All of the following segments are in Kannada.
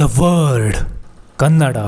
ದ ವರ್ಡ್ ಕನ್ನಡ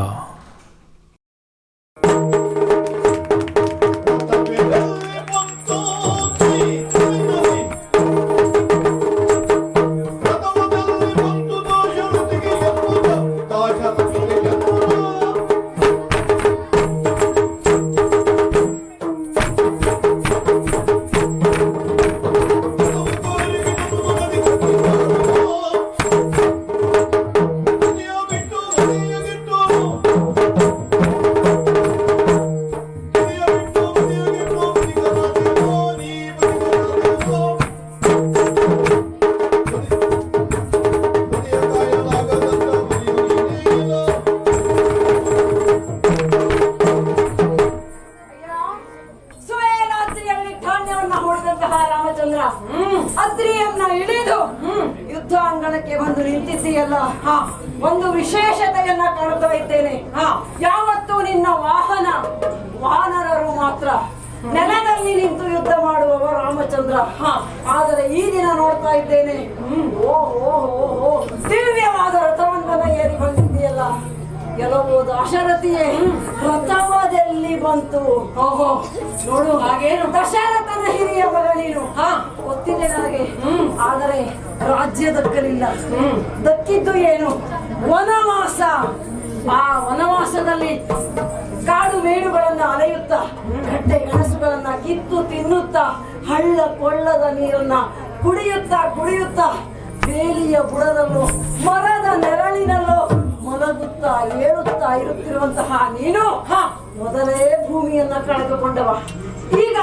ರಾಮಚಂದ್ರ ಆದರೆ ಈ ದಿನ ನೋಡ್ತಾ ಇದ್ದೇನೆ. ಓ ದಿವ್ಯವಾದ ರಥವನ್ನ ಏರಿ ಬಂದಿದೆಯಲ್ಲ ಕೆಲವು ದಾಶರಥಿಯೇ. ಪ್ರಥಮದಲ್ಲಿ ಬಂತು. ಓಹೋ, ನೋಡು ಹಾಗೇನು. ದಶರಥನ ಹಿರಿಯ ಮಗ ನೀನು. ಗೊತ್ತಿದೆ ನನಗೆ. ಆದರೆ ರಾಜ್ಯ ದಕ್ಕಲಿಲ್ಲ. ದಕ್ಕಿದ್ದು ಏನು? ವನವಾಸ. ಆ ವನವಾಸದಲ್ಲಿ ಕಾಡು ಮೇಡುಗಳನ್ನ ಅಲೆಯುತ್ತಾ, ಗಡ್ಡೆ ಗೆಣಸುಗಳನ್ನ ಕಿತ್ತು ತಿನ್ನುತ್ತಾ, ಹಳ್ಳ ಕೊಳ್ಳದ ನೀರನ್ನ ಕುಡಿಯುತ್ತಾ ಕುಡಿಯುತ್ತಾ, ಬೇಲಿಯ ಬುಡದಲ್ಲೂ, ಮರದ ನೆರಳಿನಲ್ಲೂ ಮಲಗುತ್ತಾ, ಏಳುತ್ತಾ ಇರುತ್ತಿರುವಂತಹ ನೀನು ಮೊದಲೇ ಭೂಮಿಯನ್ನ ಕಳೆದುಕೊಂಡವ. ಈಗ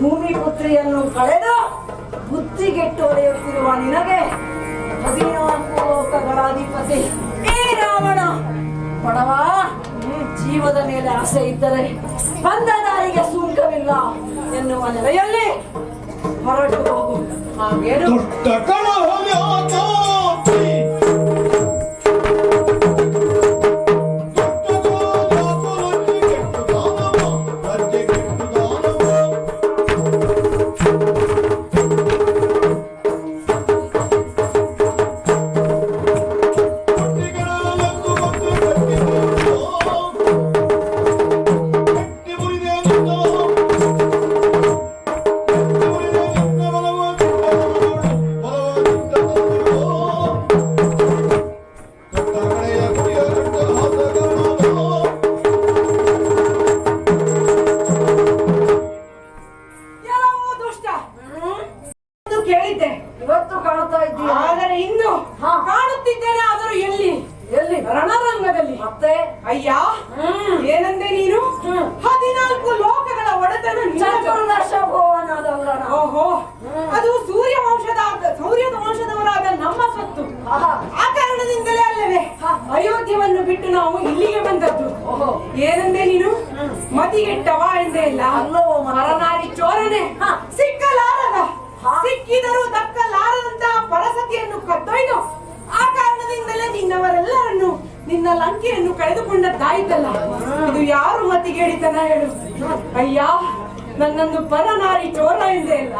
ಭೂಮಿ ಪುತ್ರಿಯನ್ನು ಕಳೆದು ಬುತ್ತಿಗೆಟ್ಟು ಒಡೆಯುತ್ತಿರುವ ನಿನಗೆ ಹದಿನಾಲ್ಕು ಲೋಕಗಳಾಧಿಪತಿ. ಏ ರಾವಣ ಬಡವ ಜೀವದ ಮೇಲೆ ಆಸೆ ಇದ್ದರೆ ಬಂದ ದಾರಿಗೆ ಸುಂಕವಿಲ್ಲ ಎನ್ನುವ ನೆಲೆಯಲ್ಲಿ ಹೊರಟು ಹೋಗು. ಹಾಗೇನು ಯಾರು ಮತಿಗೇಡಿತನ ಹೇಳು. ಅಯ್ಯ ನನ್ನನ್ನು ಪರನಾರಿ ಚೋರ ಹಿಂದೆ. ಇಲ್ಲ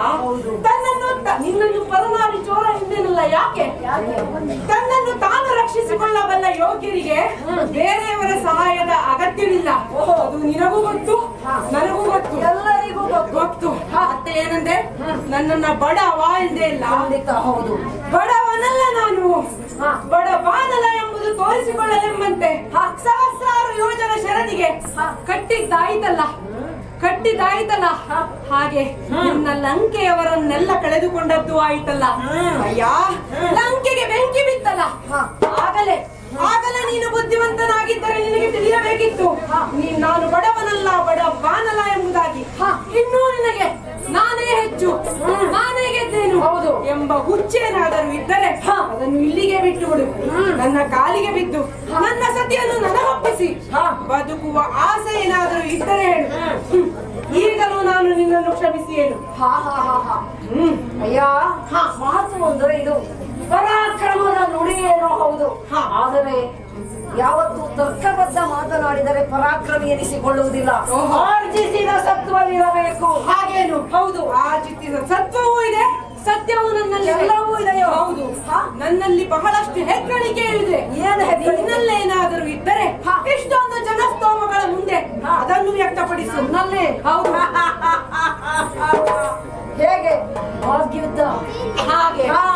ತನ್ನನ್ನು ನಿನ್ನನ್ನು ಪರನಾರಿ ಚೋರ ಹಿಂದೆನಲ್ಲ ಯಾಕೆ? ತನ್ನನ್ನು ತಾನು ರಕ್ಷಿಸಿಕೊಳ್ಳಬಲ್ಲ ಯೋಗ್ಯರಿಗೆ ಬೇರೆಯವರ ಸಹಾಯದ ಅಗತ್ಯವಿಲ್ಲ. ಅದು ನಿನಗೂ ಗೊತ್ತು ನನಗೂ ಗೊತ್ತು. ಎಲ್ಲರಿಗೂ ಗೊತ್ತು. ಮತ್ತೆ ಏನಂದೆ? ನನ್ನನ್ನ ಬಡವ ಹಿಂದೆ ಇಲ್ಲ ಹೌದು. ಬಡವನಲ್ಲ ನಾನು. ಬಡವಾನಲ್ಲ ಬಡ ಬಾನಲ ಎಂಬುದು ತೋರಿಸಿಕೊಳ್ಳಲೆಂಬಂತೆ. ಸಹಸ್ರಾರು ಶರದಿಗೆ ಕಟ್ಟಿದ್ದಾಯ್ತಲ್ಲ. ಕಟ್ಟಿದ್ದಾಯ್ತಲ್ಲ. ಹಾಗೆ ನಿನ್ನ ಲಂಕೆಯವರನ್ನೆಲ್ಲ ಕಳೆದುಕೊಂಡದ್ದು ಆಯ್ತಲ್ಲ. ಅಯ್ಯ ಲಂಕೆಗೆ ಬೆಂಕಿ ಬಿತ್ತಲ್ಲ. ಆಗಲೇ ಆಗಲೇ ನೀನು ಬುದ್ಧಿವಂತನಾಗಿದ್ದರೆ ನಿನಗೆ ತಿಳಿಯಬೇಕಿತ್ತು. ನಾನು ಬಡವನಲ್ಲ ಬಡ ಬಾನಲ್ಲ ಎಂಬುದಾಗಿ ಇನ್ನೂ ನಿನಗೆ ನಾನೇ ಹೆಚ್ಚು. ನಾನೇ ಗೆದ್ದೇನು? ಹೌದು. ಎಂಬ ಹುಚ್ಚೇನಾದರೂ ಇದ್ದರೆ ಅದನ್ನು ಇಲ್ಲಿಗೆ ಬಿಟ್ಟು ಬಿಡು ನನ್ನ ಕಾಲಿಗೆ ಬಿದ್ದು ನನ್ನ ಸತಿಯನ್ನು ನನಗೊಪ್ಪಿಸಿ. ಬದುಕುವ ಆಸೆ ಏನಾದರೂ ಇದ್ದರೆ ಹೇಳು. ಈಗಲೂ ನಾನು ನಿನ್ನನ್ನು ಕ್ಷಮಿಸಿ ಹೇಳು. ಹಾ ಹಾ ಹಾ ಹಾ. ಹ್ಮ್. ಅಯ್ಯ ಮಾತು ಅಂದ್ರೆ ಇದು. ಪರಾಕ್ರಮದ ನುಡಿಯೇನೋ ಹೌದು. ಆದರೆ ಯಾವತ್ತು ತರ್ಕಬದ್ಧ ಮಾತನಾಡಿದರೆ ಪರಾಕ್ರಮಿ ಎನಿಸಿಕೊಳ್ಳುವುದಿಲ್ಲ. ಆರ್ಜಿಸಿದ ಸತ್ವವಿರಬೇಕು ಹಾಗೇನು ಹೌದು ಆ ಚಿತ್ತಿದ ಸತ್ವವೂ ಇದೆ ಸತ್ಯವು ನನ್ನಲ್ಲಿ ಎಲ್ಲವೂ ಇದೆಯೋ? ಹೌದು ಹಾ? ನನ್ನಲ್ಲಿ ಬಹಳಷ್ಟು ಹೆಗ್ಗಳಿಕೆ ಇದೆ ಏನು ಹೆಗ್ಗಳಿಕೆ? ನಿನ್ನಲ್ಲೇನಾದರೂ ಇದ್ದರೆ. ಇಷ್ಟೊಂದು ಜನಸ್ತೋಮಗಳ ಮುಂದೆ. ಅದನ್ನು ವ್ಯಕ್ತಪಡಿಸು ನನ್ನಲ್ಲಿ ಹೌದು ಹೇಗೆ ವಾಗ್ಯುದ್ಧ ಹಾಗೆ ಹಾ.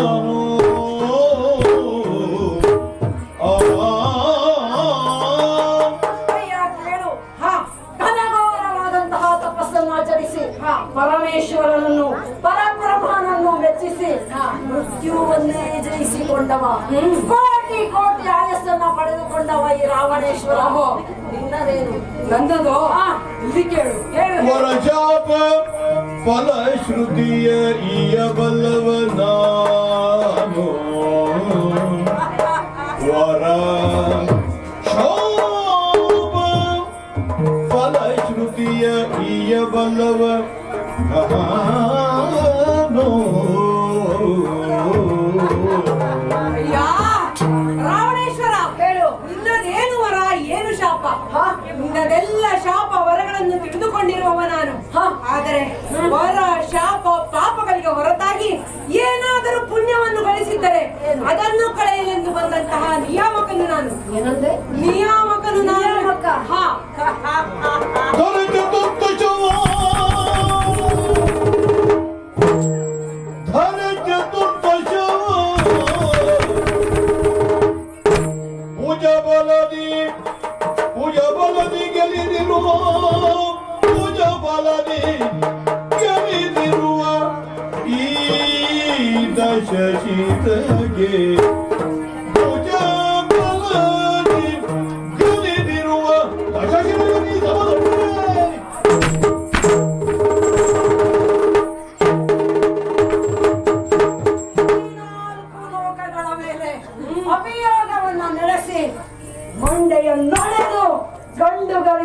Oh.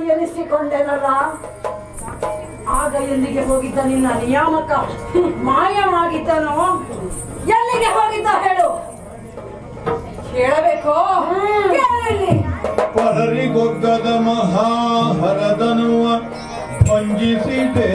ಎನಿಸಿಕೊಂಡೆನಲ್ಲ ಆಗ ಎಲ್ಲಿಗೆ ಹೋಗಿದ್ದ ನಿನ್ನ ನಿಯಾಮಕ? ಮಾಯವಾಗಿದ್ದನು. ಎಲ್ಲಿಗೆ ಹೋಗಿದ್ದ ಹೇಳು. ಕೇಳಲಿ. ಪರರಿಗೊಗ್ಗದ ಮಹಾಹರದನುವ ಭಂಜಿಸಿದೆ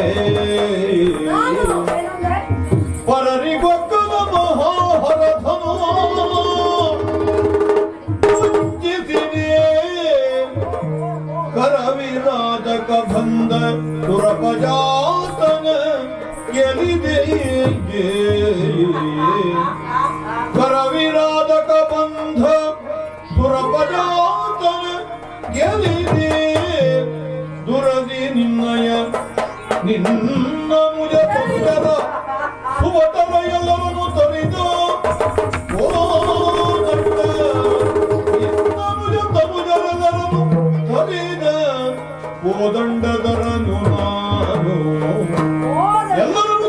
ಓದಂಡದರನು ನಾನು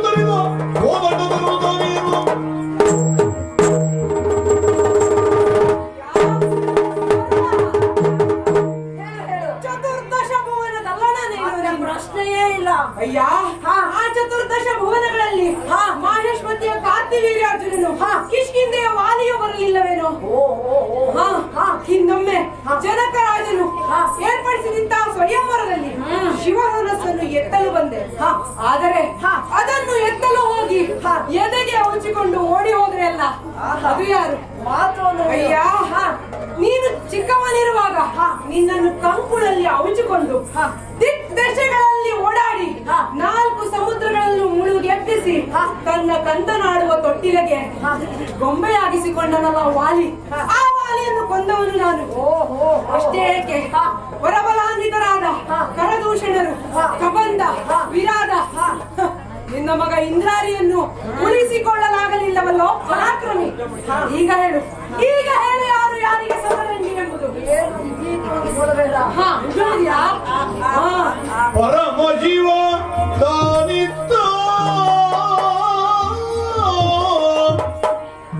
ತಾನೇನು. ಚತುರ್ದಶ ಭುವನದಲ್ಲಣ ಅದರ ನೀನು ಪ್ರಶ್ನೆಯೇ ಇಲ್ಲ ಅಯ್ಯ ಆ ಚತುರ್ದಶ ಭುವನಗಳಲ್ಲಿ ಹಾ. ಮಾಹೇಶ್ವತಿಯ ಕಾರ್ತಿವೀರ್ಯಾರ್ಜುನನು ಹಾ. ಕಿಷ್ಕಿಂದೆಯ ವಾಲಿಯು ಬರಲಿಲ್ಲವೇನೋ ಓ ಹಾ ಹಾ. ಏರ್ಪಡಿಸಿದಂತಹ ಸ್ವಯಂವರದಲ್ಲಿ ಶಿವಹನಸ್ಸನ್ನು ಶಿವಧನಸ್ಸನ್ನು ಎತ್ತಲು ಬಂದೆ. ಆದರೆ. ಅದನ್ನು ಎತ್ತಲು ಹೋಗಿ. ಎದೆಗೆ ಹಂಚಿಕೊಂಡು ಓಡಿ ಹೋದ್ರೆ ಅಲ್ಲ. ಅದು ಯಾರು ಅಯ್ಯ ಹಾ ನೀನು ಚಿಕ್ಕವನಿರುವಾಗ ಹಾ. ನಿನ್ನನ್ನು ಕಂಕುಳಲ್ಲಿ ಅವಿಚಿಕೊಂಡು. ದಿಕ್ ದಶೆಗಳಲ್ಲಿ ಓಡಾಡಿ. ನಾಲ್ಕು ಸಮುದ್ರಗಳನ್ನು ಮುಳುಗೆಬ್ಬಿಸಿ ಹಾ. ತನ್ನ ಕಂತನಾಡುವ ತೊಟ್ಟಿಲಗೆ. ಗೊಂಬೆಯಾಗಿಸಿಕೊಂಡನಲ್ಲ ವಾಲಿ ಕಾಳಿಯನ್ನು ಕೊಂದವನು ನಾನು. ಅಷ್ಟೇ ಏಕೆ? ವರಬಲಾನ್ವಿತರಾದ ಕರದೂಷಣರು ಕಬಂದ ವಿರಾದ ನಿನ್ನ ಮಗ ಇಂದ್ರಾರಿಯನ್ನು ಉಳಿಸಿಕೊಳ್ಳಲಾಗಲಿಲ್ಲವಲ್ಲೋ ಪರಾಕ್ರಮಿ. ಈಗ ಹೇಳು. ಈಗ ಹೇಳು ಯಾರು ಯಾರಿಗೆ ಸಮರಂಗಿ ಎಂಬುದು ಪರಮ ಜೀವ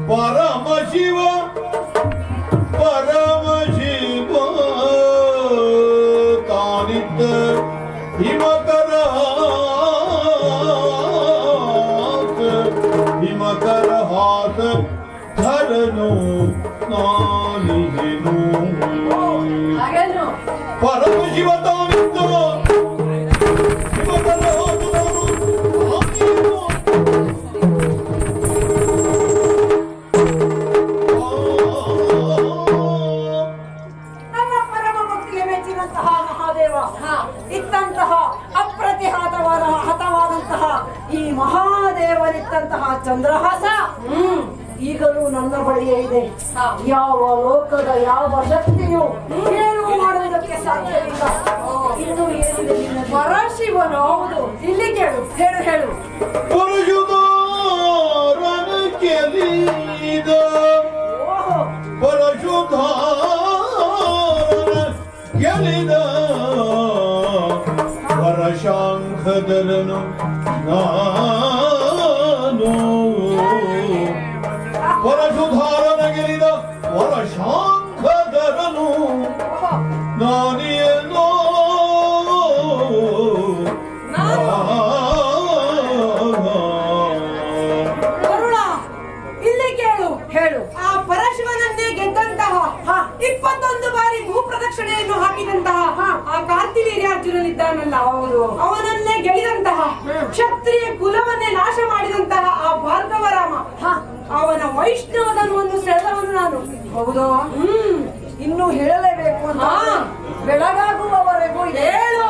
ಪರಮ ಜೀವ ಧರನು ನಾನಿಗೆನು ಪರಮ ಶಿವ ಹೇಳು ಹೇಳು ಪರಶುಧಾರನ ಕೆಲಿದ ಓಹೋ ಪರಶುಧಾರನ ಗೆಲಿದ ವರಶಾಂಖಧರನು ನಾನು ಹೇಳು. ಆ ಪರಶಿವನನ್ನೇ ಗೆದ್ದಂತಹ ಹ. ಇಪ್ಪತ್ತೊಂದು ಬಾರಿ ಭೂ ಪ್ರದಕ್ಷಿಣೆಯನ್ನು ಹಾಕಿದಂತಹ ಆ ಕಾರ್ತಿವೀರ್ಯಾರ್ಜುನನಿದ್ದಾನಲ್ಲ ಹೌದು. ಅವನನ್ನೇ ಗೆಳಿದಂತಹ ಕ್ಷತ್ರಿಯ ಕುಲವನ್ನೇ ನಾಶ ಮಾಡಿದಂತಹ ಆ ಭಾರ್ಗವರಾಮ. ಹ. ಅವನ ವೈಷ್ಣವದನ್ನು ಒಂದು ಸೆಳೆದವನು ನಾನು. ಹೌದು? ಹ್ಮ್. ಇನ್ನು ಹೇಳಲೇಬೇಕು ಅಂತ ಹಾ. ಬೆಳಗಾಗುವವರೆಗೂ ಹೇಳು.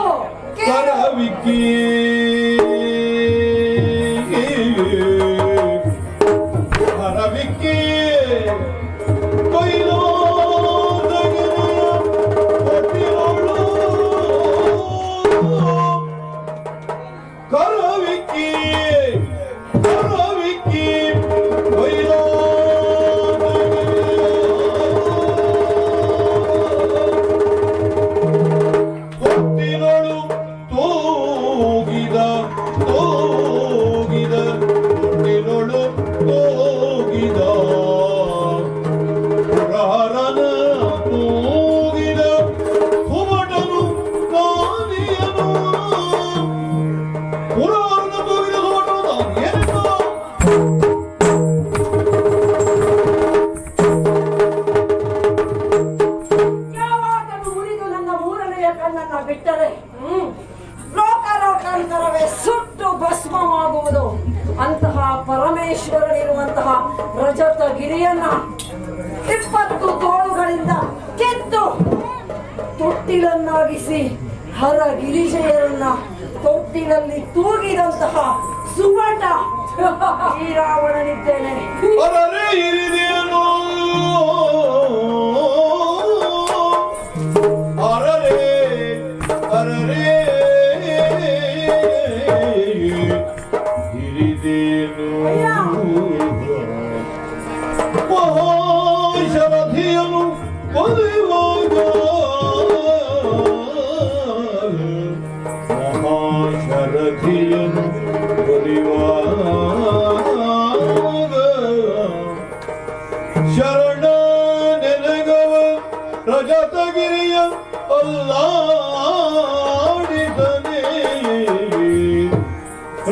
Ararı yerine ರಜತಗಿರಿಯ ಅಲ್ಲಾಡಿಸನೆ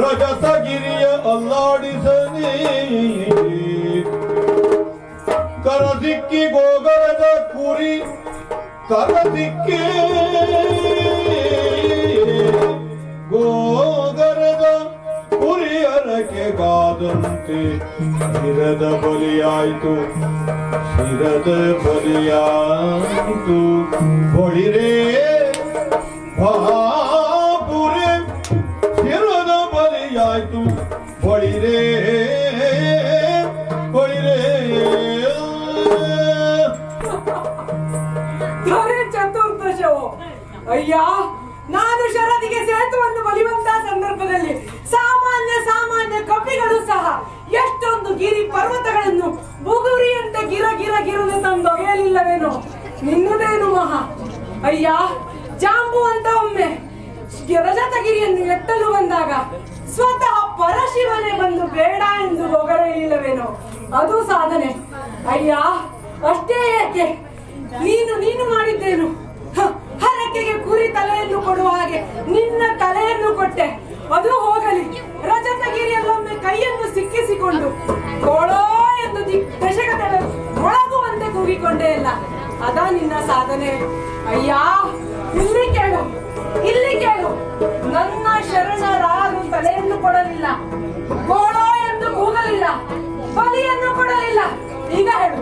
ರಜತಗಿರಿಯ ಅಲ್ಲಾಡಿಸನೆ ಕರದಿಕ್ಕಿ ಗೋಗರದ ಕುರಿ ಕರದಿಕ್ಕಿ ಗೋಗರದ ಕುರಿಯರಕೆಗಾದಂತೆ ಶಿರದ ಬಲಿಯಾಯಿತು. ಶಿರದ ಬಲಿಯಾಯಿತು. ಹೊಳಿರೇ ಬಾಪುರೆ ಶಿರದ ಬಲಿಯಾಯಿತು. ಹೊಳಿರೇ ಹೊಳಿರೇ. ಚತುರ್ದಶವು. ಅಯ್ಯ, ನಾನು ಶರದಿಗೆ ಸೇತುವನ್ನು ಬಲಿಯುವಂತಹ ಸಂದರ್ಭದಲ್ಲಿ ಸಾಮಾನ್ಯ ಸಾಮಾನ್ಯ ಕಪಿಗಳು ಸಹ ಎಷ್ಟೊಂದು ಗಿರಿ ಬುಗುರಿಯಂತೆ ಗಿರನೆ ತಂದೊಗೆಯಲಿಲ್ಲವೇನೋ ನಿನ್ನದೇನು ಮಹಾ? ಅಯ್ಯ, ಜಾಂಬು ಅಂತ ಒಮ್ಮೆ ರಜತಗಿರಿಯನ್ನು ಎತ್ತಲು ಬಂದಾಗ ಸ್ವತಃ ಪರಶಿವನೇ ಬಂದು ಬೇಡ ಎಂದು ಹೊಗಲಿಲ್ಲವೇನೋ ಅದು ಸಾಧನೆ. ಅಯ್ಯ, ಅಷ್ಟೇ ಏಕೆ? ನೀನು ನೀನು ಮಾಡಿದ್ದೇನು? ಹರಕೆಗೆ ಕುರಿ ತಲೆಯನ್ನು ಕೊಡುವ ಹಾಗೆ ನಿನ್ನ ತಲೆಯನ್ನು ಕೊಟ್ಟೆ. ಅದು ಹೋಗಲಿ. ರಜತಗಿರಿಯಲ್ಲೊಮ್ಮೆ ಕೈಯನ್ನು ಸಿಕ್ಕಿಸಿಕೊಂಡು, ಕೊಳೋ ಎಂದು ದಿಕ್ ದಶಕದ ಮೊಳಗುವಂತೆ ಕೂಗಿಕೊಂಡೇ ಇಲ್ಲ. ಅದ ನಿನ್ನ ಸಾಧನೆ. ಅಯ್ಯ, ಇಲ್ಲಿ ಕೇಳು ಇಲ್ಲಿ ಕೇಳು. ನನ್ನ ಶರಣರಾರು ತಲೆಯನ್ನು ಕೊಡಲಿಲ್ಲ. ಗೋಳೋ ಎಂದು ಕೂಗಲಿಲ್ಲ. ಬಲಿಯನ್ನು ಕೊಡಲಿಲ್ಲ. ಈಗ ಹೇಳು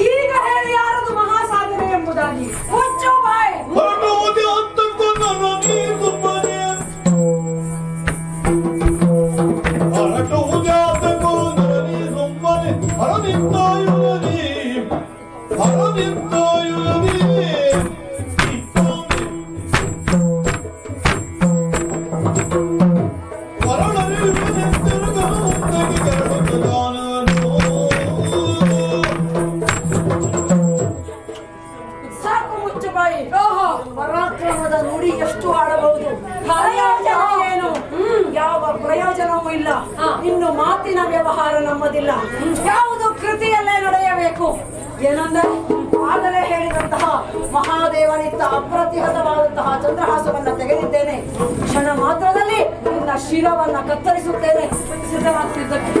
ಈಗ ಹೇಳು ಯಾರದು ಮಹಾ ಸಾಧನೆ ಎಂಬುದಾಗಿ. ಎಷ್ಟು ಆಡಬಹುದು ಪ್ರಯೋಜನ ಏನು? ಯಾವ ಪ್ರಯೋಜನವೂ ಇಲ್ಲ. ಇನ್ನು ಮಾತಿನ ವ್ಯವಹಾರ ನಮ್ಮದಿಲ್ಲ. ಯಾವುದು ಕೃತಿಯಲ್ಲೇ ನಡೆಯಬೇಕು? ಏನಂದರೆ ಆಗಲೇ ಹೇಳಿದಂತಹ ಮಹಾದೇವನಿತ್ತ ಅಪ್ರತಿಹತವಾದಂತಹ ಚಂದ್ರಹಾಸವನ್ನ ತೆಗೆದಿದ್ದೇನೆ. ಕ್ಷಣ ಮಾತ್ರದಲ್ಲಿ ನಿನ್ನ ಶಿರವನ್ನ ಕತ್ತರಿಸುತ್ತೇನೆ. ಸಿದ್ಧರಾಗ್ತಿದ್ದಕ್ಕೆ.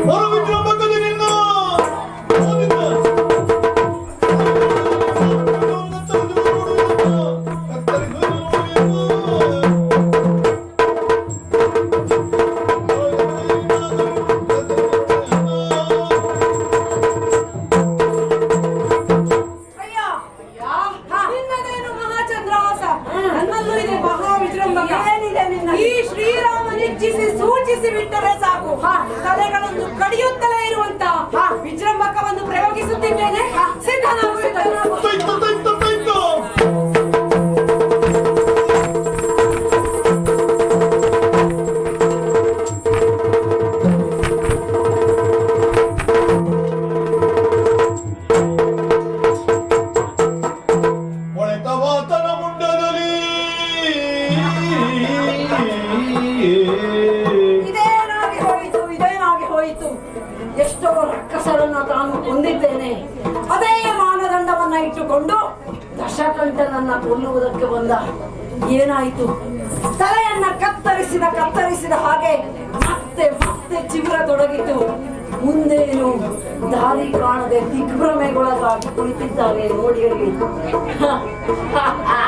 ಕೊಲ್ಲುವುದಕ್ಕೆ ಬಂದ. ಏನಾಯಿತು? ತಲೆಯನ್ನ ಕತ್ತರಿಸಿದ ಕತ್ತರಿಸಿದ ಹಾಗೆ ಮತ್ತೆ ಮತ್ತೆ ಚಿಗುರತೊಡಗಿತು. ಮುಂದೇನು ದಾರಿ ಕಾಣದೆ ದಿಗ್ಭ್ರಮೆಗೊಳಗಾಗಿ ಕುಳಿತಿದ್ದಾನೆ ನೋಡಿ